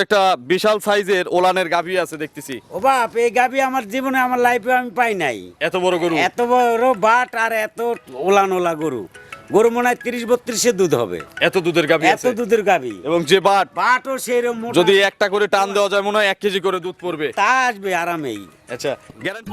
একটা বিশাল সাইজের ওলানের গাভী আছে দেখতেছি। ও বাপ এই গাবি আমার জীবনে আমার লাইফে আমি পাই নাই। এত বড় গরু? এত বড় বাট আর এত ওলান ওলা গরু। গরু মনে হয় তিরিশ বত্রিশে দুধ হবে। এত দুধের গাভী এত দুধের গাবি এবং যে বাট? বাটও সেরকম। যদি একটা করে টান দেওয়া যায় মনে হয় এক কেজি করে দুধ পড়বে। তা আসবে আরামেই। আচ্ছা গ্যারান্টি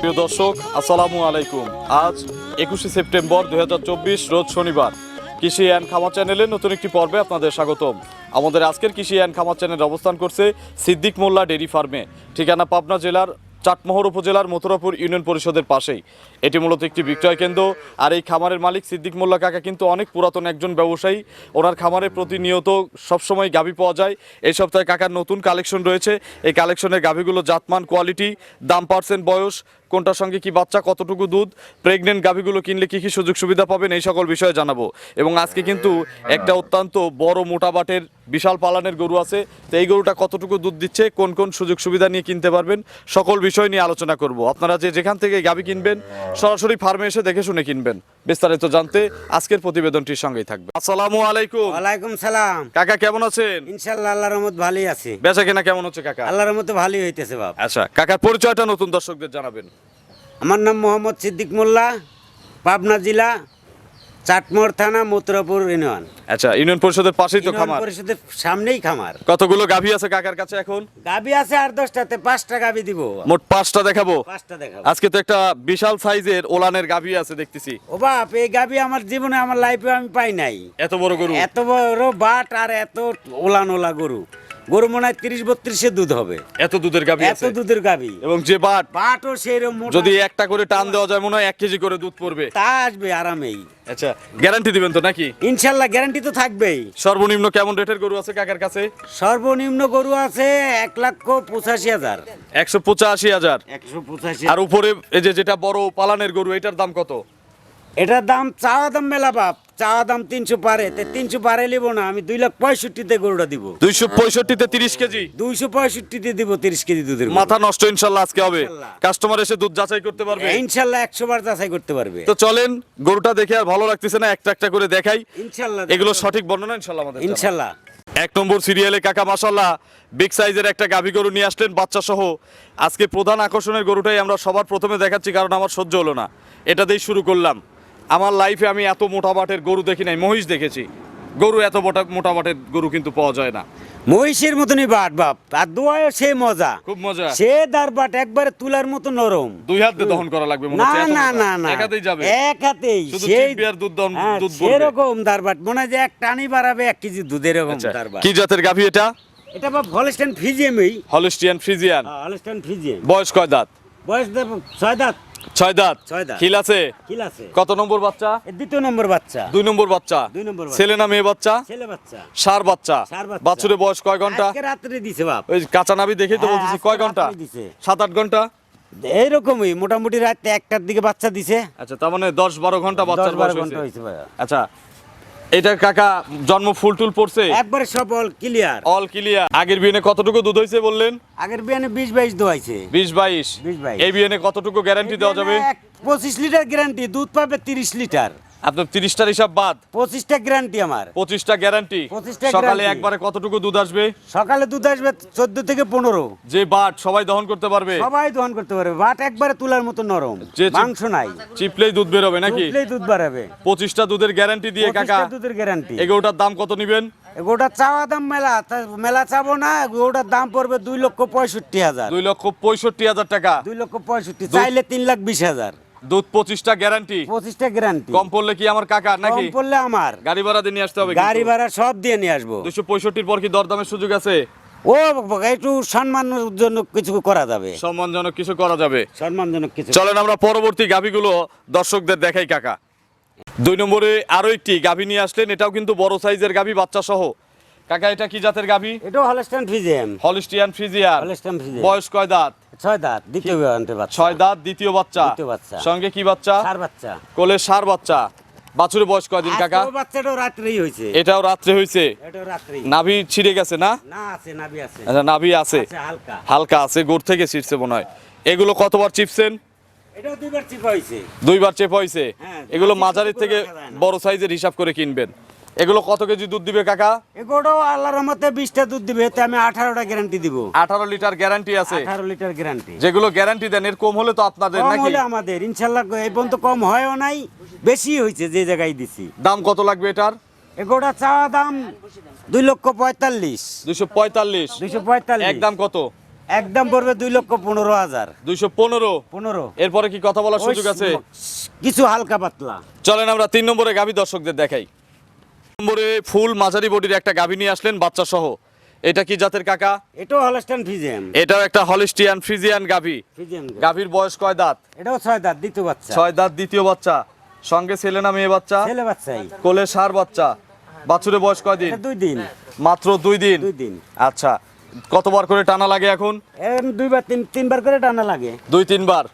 প্রিয় দর্শক, আসসালামু আলাইকুম। আজ একুশে সেপ্টেম্বর দুহাজার চব্বিশ, রোজ শনিবার। কৃষি অ্যান্ড খামার চ্যানেলে নতুন একটি পর্বে আপনাদের স্বাগতম। আমাদের আজকের কৃষি অ্যান্ড খামার চ্যানেল অবস্থান করছে সিদ্দিক মোল্লা ডেরি ফার্মে। ঠিকানা পাবনা জেলার চাটমোহর উপজেলার মথুরাপুর ইউনিয়ন পরিষদের পাশেই। এটি মূলত একটি বিক্রয় কেন্দ্র। আর এই খামারের মালিক সিদ্দিক মোল্লা কাকা কিন্তু অনেক পুরাতন একজন ব্যবসায়ী। ওনার খামারে প্রতিনিয়ত সবসময় গাভী পাওয়া যায়। এই সপ্তাহে কাকার নতুন কালেকশন রয়েছে। এই কালেকশনের গাভীগুলো জাতমান, কোয়ালিটি, দাম পার্সেন্ট, বয়স, কোনটার সঙ্গে কি বাচ্চা, কতটুকু দুধ, প্রেগনেন্ট গাভীগুলো কিনলে কী কী সুযোগ সুবিধা পাবেন এই সকল বিষয়ে জানাব। এবং আজকে কিন্তু একটা অত্যন্ত বড় মোটা বাটের বিশাল পালানের গরু আছে। তো এই গরুটা কতটুকু দুধ দিচ্ছে, কোন কোন সুযোগ সুবিধা নিয়ে কিনতে পারবেন, সকল বিষয় নিয়ে আলোচনা করব। আপনারা যে যেখান থেকে গাভী কিনবেন সরাসরি ফার্মে এসে দেখে শুনে কিনবেন। বিস্তারিত জানতে আজকের প্রতিবেদনটির সঙ্গেই থাকবে আসসালামু আলাইকুম। ওয়ালাইকুম সালাম। কাকা কেমন আছেন? ইনশাআল্লাহ আল্লাহর রহমত ভালোই আছি। বেচা কেনা কেমন হচ্ছে কাকা? আল্লাহর রহমত ভালোই হইতেছে বাপ। আচ্ছা কাকার পরিচয়টা নতুন দর্শকদের জানাবেন। আমার নাম মোহাম্মদ সিদ্দিক মোল্লা পাবনা জেলা চাটমোহর থানা মথুরাপুর ইউনিয়ন। আচ্ছা ইউনিয়ন পরিষদের পাশেই তো ইউনিয়ন খামার। পরিষদের সামনেই খামার। কতগুলো গাভী আছে কাকার কাছে এখন? গাবি আছে আর দশটাতে পাঁচটা গাবি দিব। মোট পাঁচটা দেখাবো। পাঁচটা দেখাবো। আজকে তো একটা বিশাল সাইজের ওলানের গাভী আছে দেখতেছি। ও বাপ এই গাবি আমার জীবনে আমার লাইফে আমি পাই নাই। এত বড় গরু? এত বড় বাট আর এত ওলান ওলা গরু। গরু মনে হয় তিরিশ বত্রিশে দুধ হবে। এত দুধের গাভী এত আছে। দুধের গাবি এবং যে বাট বাটও সেরকম মোটা। যদি একটা করে টান দেওয়া যায় মনে হয় এক কেজি করে দুধ পড়বে। তা আসবে আরামেই। আচ্ছা গ্যারান্টি দিবেন তো নাকি? ইনশাল্লাহ গ্যারান্টি তো থাকবেই। সর্বনিম্ন কেমন রেটের গরু আছে কাকার কাছে? সর্বনিম্ন গরু আছে এক লক্ষ পঁচাশি হাজার। একশো পঁচাশি হাজার। একশো পঁচাশি আর উপরে এই যে যেটা বড় পালানের গরু এটার দাম কত? এটার দাম চাওয়া দাম মেলা বাপ চাওয়া দাম তিনশো পারে। তিনশো পারে নিব না আমি দুই লাখ পঁয়ষট্টিতে গরুটা দিব। দুইশো পঁয়ষট্টিতে তিরিশ কেজি? দুইশো পঁয়ষট্টিতে দিব তিরিশ কেজি দুধের মাথা নষ্ট ইনশাল্লাহ আজকে হবে। কাস্টমার এসে দুধ যাচাই করতে পারবে। ইনশাল্লাহ একশো বার যাচাই করতে পারবে। তো চলেন গরুটা দেখে আর ভালো লাগতেছে না একটা একটা করে দেখাই। ইনশাল্লাহ এগুলো সঠিক বর্ণনা ইনশাল্লাহ আমাদের ইনশাল্লাহ। এক নম্বর সিরিয়ালে কাকা মাসাল্লাহ বিগ সাইজের একটা গাভী গরু নিয়ে আসলেন বাচ্চা সহ আজকে প্রধান আকর্ষণের গরুটাই আমরা সবার প্রথমে দেখাচ্ছি কারণ আমার সহ্য হলো না। এটা দিয়েই শুরু করলাম। আমার লাইফে আমি এত মোটা বাটের গরু দেখি নাই মহিষ দেখেছি। গরু এত মোটা মোটা বাটের গরু কিন্তু পাওয়া যায় না। মহিষের মতনই বাট বাপ আর দোয়ায় সে মজা। খুব মজা। সে দার বাট একবারে তুলার মতো নরম। দুই হাত দিয়ে দহন করা লাগবে মনে না না না না। এক হাতেই যাবে। এক হাতেই। শুধু সেই আর দুধ দহন- হ্যাঁ, দুধ। সেরকম দারবাট মনে হয় যে এক টানি বাড়াবে এক কেজি দুধের এরকম আচ্ছা, দারবাট কি জাতের গাভী এটা? এটা বাপ হলস্টেন ফিজিয়ামই হলিস্টিয়ান ফ্রিজিয়ান হলস্টেন ফিজিয়াম বয়স কয় দাঁত? বয়স দেব ছয় দাঁত। ছয় দাঁত। ছয় দাঁত। খিল আছে? কত নম্বর বাচ্চা? দ্বিতীয় নম্বর বাচ্চা। দুই নম্বর বাচ্চা। দুই নম্বর ছেলে না মেয়ে বাচ্চা? ছেলে বাচ্চা। সার বাচ্চা। ষাঁড় বয়স কয় ঘণ্টা? আজকে রাত্রে দিছে বাপ। ওই কাঁচা নাবি দেখেই তো হ্যাঁ, বলতেছি কয় ঘণ্টা? সাত আট ঘণ্টা? এইরকমই মোটামুটি রাত একটার দিকে বাচ্চা দিছে। আচ্ছা তার মানে দশ বারো ঘণ্টা বাচ্চা। আচ্ছা এটা কাকা জন্ম ফুল টুল পড়ছে? একবারে অল ক্লিয়ার অল ক্লিয়ার আগের বিয়েনে কতটুকু দুধ হয়েছে বললেন? আগের বিয়ানে বিশ বাইশ দোয়াইছে বিশ বাইশ। 20 22 এই বিয়েনে কতটুকু গ্যারান্টি দেওয়া যাবে? পঁচিশ লিটার গ্যারান্টি দুধ পাবে তিরিশ লিটার। আপনার তিরিশটার হিসাব বাদ। পঁচিশটা গ্যারান্টি আমার। পঁচিশটা গ্যারান্টি 25টা সকালে guarantee। একবারে কতটুকু দুধ আসবে? সকালে দুধ আসবে চোদ্দ থেকে পনেরো। যে বাট সবাই দহন করতে পারবে। সবাই দহন করতে পারবে। বাট একবারে তুলার মতো নরম। যে মাংস নাই। চিপলেই দুধ বেরোবে নাকি? তুললেই দুধ বাড়াবে পঁচিশটা দুধের গ্যারান্টি দিয়ে কাকা। দুধের গ্যারান্টি এগুলোটার দাম কত নিবেন? গোটা চাওয়া দাম মেলা। মেলা চাবো না গোটার দাম পড়বে দুই লক্ষ পঁয়ষট্টি হাজার। দুই লক্ষ পঁয়ষট্টি হাজার টাকা। দুই লক্ষ পঁয়ষট্টি চাইলে তিন লাখ বিশ হাজার। দুধ পঁচিশটা গ্যারান্টি পঁচিশটা গ্যারান্টি কম পড়লে কি আমার কাকা কম নাকি? পড়লে আমার। গাড়ি ভাড়া দিয়ে নিয়ে আসতে হবে গাড়ি ভাড়া সব দিয়ে নিয়ে আসব। দুশো পঁয়ষট্টির পর কি দরদামের সুযোগ আছে? ও একটু সম্মানের জন্য কিছু করা যাবে। সম্মানজনক কিছু করা যাবে। সম্মানজনক কিছু। চলেন আমরা পরবর্তী গাভিগুলো দর্শকদের দেখাই কাকা। দুই নম্বরে আরও একটি গাভি নিয়ে আসলেন এটাও কিন্তু বড় সাইজের গাভি বাচ্চা সহ কাকা এটা কি জাতের গাভি? এটাও Holstein Friesian Holstein Friesian Holstein Friesian বয়স কয় দাঁত? ছয় দাঁত দ্বিতীয় আনতে ছয় দাঁত দ্বিতীয় বাচ্চা। দ্বিতীয় বাচ্চা। সঙ্গে কি বাচ্চা? চার বাচ্চা। কোলে সার বাচ্চা। বাছুরের বয়স কয়দিন কাকা? বাচ্চাটাও রাত্রেই হয়েছে। এটাও রাত্রে হয়েছে? এটাও নাভি ছিঁড়ে গেছে না? না আছে নাবি আছে। আচ্ছা নাভি আছে। হালকা। হালকা আছে গোড় থেকে ছিঁড়ছে মনে হয়। এগুলো কতবার চিপছেন? এটাও দুইবার চিপা হয়েছে। দুইবার চেপ হয়েছে? হ্যাঁ, এগুলো মাঝে মাঝারির থেকে। বড় সাইজের হিসাব করে কিনবেন। এগুলো কত কেজি দুধ দিবে কাকা? এগুলোও আল্লাহর রহমতে বিশটা দুধ দিবে এতে আমি আঠারোটা গ্যারান্টি দিব। আঠারো লিটার গ্যারান্টি আছে। আঠারো লিটার গ্যারান্টি যেগুলো গ্যারান্টি দেন এর কম হলে তো আপনাদের কম নাকি? হলে আমাদের ইনশাল্লাহ এই পর্যন্ত কম হয়ও নাই বেশি হয়েছে যে জায়গায় দিছি। দাম কত লাগবে এটার? এগুলোটা চাওয়া দাম দুই লক্ষ পঁয়তাল্লিশ। দুইশো পঁয়তাল্লিশ। দুইশো পঁয়তাল্লিশ। একদম কত? একদম পড়বে দুই লক্ষ পনেরো হাজার। দুইশো পনেরো। পনেরো। এরপরে কি কথা বলার সুযোগ আছে? কিছু হালকা পাতলা। চলেন আমরা তিন নম্বরে গাভী দর্শকদের দেখাই। নম্বরে ফুল মাঝারি বডির একটা গাভী নিয়ে আসলেন বাচ্চা সহ এটা কি জাতের কাকা? এটাও হলস্টান ফিজিয়াম এটাও একটা হলিস্টিয়ান ফ্রিজিয়ান গাভী। গাভীর বয়স কয় দাঁত? এটাও ছয় দাঁত দ্বিতীয় বাচ্চা। ছয় দাঁত দ্বিতীয় বাচ্চা। সঙ্গে ছেলে না মেয়ে বাচ্চা? ছেলে বাচ্চাই। কোলে সার বাচ্চা। বাছুরের বয়স কয় দিন? দুই দিন। মাত্র দুই দিন? দুই দিন। আচ্ছা কতবার করে টানা লাগে এখন? দুইবার তিন তিনবার করে টানা লাগে। দুই তিনবার?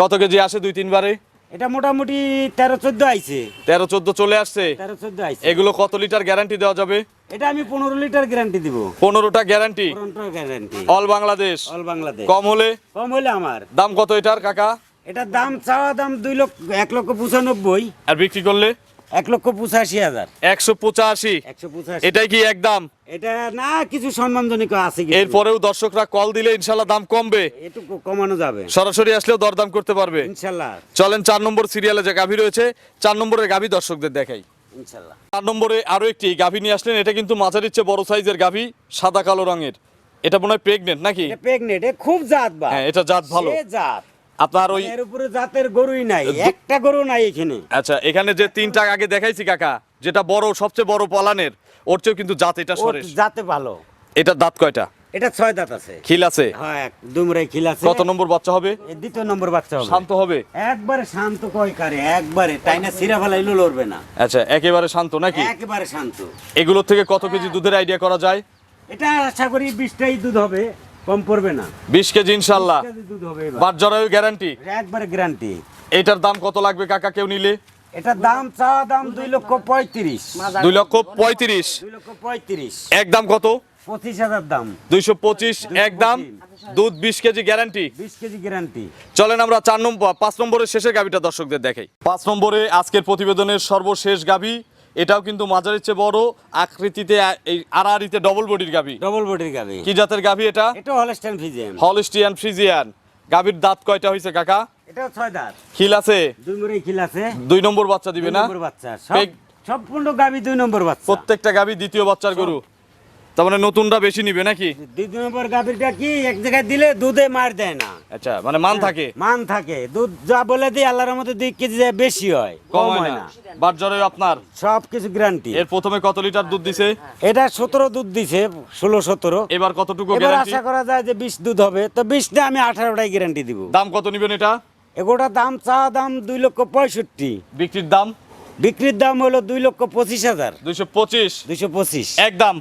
কত কেজি আসে দুই তিনবারে? এটা মোটামুটি তেরো চোদ্দ আইছে। তেরো চোদ্দ চলে আসছে। তেরো চোদ্দ আইছে। এগুলো কত লিটার গ্যারান্টি দেওয়া যাবে? এটা আমি পনেরো লিটার গ্যারান্টি দিব। পনেরোটা guarantee guarantee all Bangladesh all Bangladesh কম হলে? কম হলে আমার। দাম কত এটার কাকা? এটার দাম চাওয়া দাম দুই লক্ষ এক লক্ষ পঁচানব্বই। আর বিক্রি করলে? এক লক্ষ পঁচাশি হাজার। একশো পঁচাশি। একশো পঁচাশি। এটাই কি একদম এটা না কিছু সম্মানজনক আছে এরপরেও দর্শকরা কল দিলে ইনশাল্লাহ দাম কমবে। কমানো যাবে। সরাসরি আসলেও দরদাম করতে পারবে। ইনশাল্লাহ। চলেন চার নম্বর সিরিয়ালে যে গাভী রয়েছে চার নম্বরের গাভী দর্শকদের দেখাই। ইনশাল্লাহ। চার নম্বরে আরও একটি গাভী নিয়ে আসলেন এটা কিন্তু মাঝারির চেয়ে বড় সাইজের গাভী সাদা কালো রঙের। এটা মনে হয় প্রেগনেন্ট নাকি? প্রেগনেন্ট খুব জাত বা। হ্যাঁ এটা জাত ভালো। জাত। আপনার ওই এর উপরে জাতের গরুই নাই একটা গরু নাই এখানে। আচ্ছা এখানে যে তিনটা আগে দেখাইছি কাকা যেটা বড় সবচেয়ে বড় পলানের ওর চেয়েও কিন্তু জাত এটা ওর জাতে ভালো। এটা দাঁত কয়টা? এটা ছয় দাঁত আছে। খিল আছে? হ্যাঁ এক দুমরাই খিল আছে। কত নম্বর বাচ্চা হবে? দ্বিতীয় নম্বর বাচ্চা হবে। শান্ত হবে? একবারে শান্ত কয় কারে একবারে। তাই না সিরা ফেলাইলো লড়বে না। আচ্ছা একেবারে শান্ত নাকি? একেবারে শান্ত। এগুলোর থেকে কত কেজি দুধের আইডিয়া করা যায়? এটা আশা করি বিশটাই দুধ হবে। কম পড়বে না। বিশ কেজি ইনশাল্লাহ। কেজি দুধ হবে এবার। বাট জরায়ু গ্যারান্টি একবারে গ্যারান্টি এটার দাম কত লাগবে কাকা কেউ নিলে? এটার দাম চাওয়া দাম দুই লক্ষ পঁয়ত্রিশ। দুই লক্ষ পঁয়ত্রিশ। দুই লক্ষ পঁয়ত্রিশ। একদম কত? পঁচিশ হাজার দাম। দুইশো পঁচিশ একদম দুধ বিশ কেজি গ্যারান্টি বিশ কেজি গ্যারান্টি চলেন আমরা চার নম্বর পাঁচ নম্বরের শেষের গাভিটা দর্শকদের দেখাই। পাঁচ নম্বরে আজকের প্রতিবেদনের সর্বশেষ গাভি এটাও কিন্তু মাজারের চেয়ে বড়। আকৃতিতে এই আড়াআড়িতে ডবল বডির গাবি ডবল বডির গাবি কি জাতের গাবি এটা? এটা হলস্টাইন ফ্রিজিয়ান হলস্টিয়ান ফ্রিজিয়ান গাবির দাঁত কয়টা হইছে কাকা? এটা ছয় দাঁত। খিল আছে? দুই মুরে খিল আছে। দুই নম্বর বাচ্চা দিবে দুই না? নম্বর বাচ্চা। সব সম্পূর্ণ গাবি দুই নম্বর বাচ্চা। প্রত্যেকটা গাবি দ্বিতীয় বাচ্চার গরু? তার মানে নতুনটা বেশি নিবে নাকি? দুই নম্বর গাবিটা কি এক জায়গায় দিলে দুধে মার দেয় না। আচ্ছা মানে মান থাকে? মান থাকে। দুধ যা বলে দিই আল্লাহর মধ্যে দুই কেজি যায় বেশি হয় কম হয় না। বাট জ্বরে আপনার? সব কিছু গ্যারান্টি এর প্রথমে কত লিটার দুধ দিছে? এটা সতেরো দুধ দিছে ষোলো সতেরো। এবার কতটুকু এবার আশা করা যায় যে বিশ দুধ হবে। তো বিশটা আমি আঠারোটাই গ্যারান্টি দিব। দাম কত নিবেন এটা? এগোটা দাম চাওয়া দাম দুই লক্ষ পঁয়ষট্টি। বিক্রির দাম? বিক্রির দাম হলো দুই লক্ষ পঁচিশ হাজার। দুইশো পঁচিশ। দুইশো পঁচিশ। একদম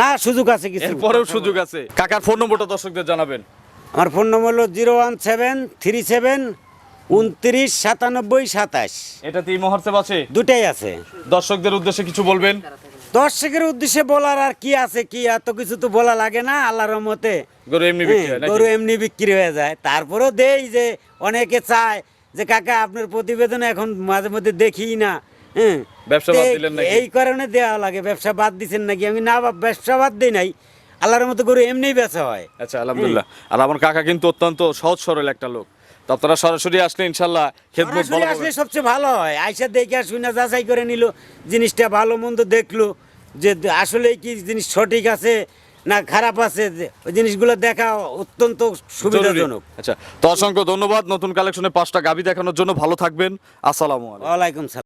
না সুযোগ আছে কিছু। এরপরেও সুযোগ আছে। কাকার ফোন নম্বরটা দর্শকদের জানাবেন। আমার ফোন নম্বর হলো zero one seven three seven উনত্রিশ সাতানব্বই সাতাশ। এটাতে এই মহর্সেব আছে। দুটাই আছে। দর্শকদের উদ্দেশ্যে কিছু বলবেন। দর্শকের উদ্দেশ্যে বলার আর কি আছে কি? এত কিছু তো বলা লাগে না আল্লাহর রহমতে। গরু এমনি বিক্রি হয় গরু এমনি বিক্রি হয়ে যায়। তারপরেও দেই যে অনেকে চায় যে কাকা আপনার প্রতিবেদন এখন মাঝে মধ্যে দেখি না। হ্যাঁ। ব্যবসা বাদ দিলেন নাকি? এই কারণে দেওয়া লাগে ব্যবসা বাদ দিছেন নাকি? আমি না ব্যবসা বাদ দিই নাই। আল্লাহর মতো গরু এমনি বেচা হয়। আচ্ছা আলহামদুলিল্লাহ। আর আমার কাকা কিন্তু অত্যন্ত সহজ সরল একটা লোক। তো আপনারা সরাসরি আসলে ইনশাল্লাহ খেদমত ভালো আসলে সবচেয়ে ভালো হয়। আইসা দেখে শুনে যাচাই করে নিল জিনিসটা ভালো মন্দ দেখল যে আসলে কি জিনিস সঠিক আছে না খারাপ আছে ওই জিনিসগুলো দেখা অত্যন্ত। সুবিধাজনক। আচ্ছা তো অসংখ্য ধন্যবাদ নতুন কালেকশনে পাঁচটা গাবি দেখানোর জন্য। ভালো থাকবেন। আসসালামু আলাইকুম। ওয়ালাইকুম সালাম।